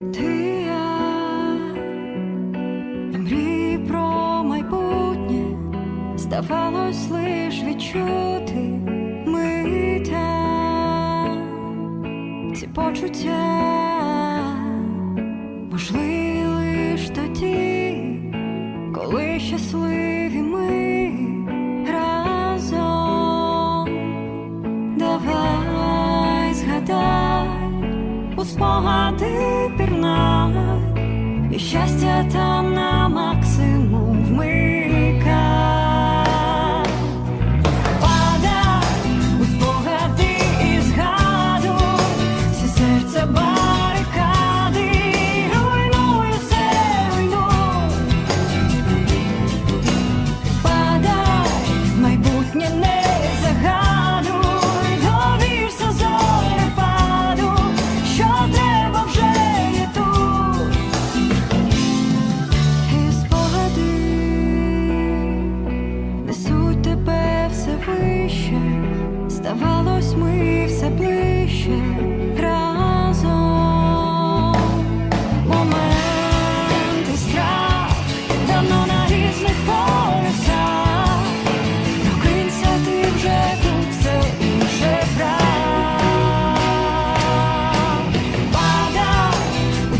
Ти я. І про майбутнє. Здавалось лиш відчути миття. Ці почуття. Можливі лиш тоді, коли щасливі спогади пірна, і щастя там на максимум вмика. падай, у спогади і згаду, всі серце ба. Здавалось, ми все ближче разом. Моменти страх давно на різних полюсах. Прокинься вже тут все інше прав Падай у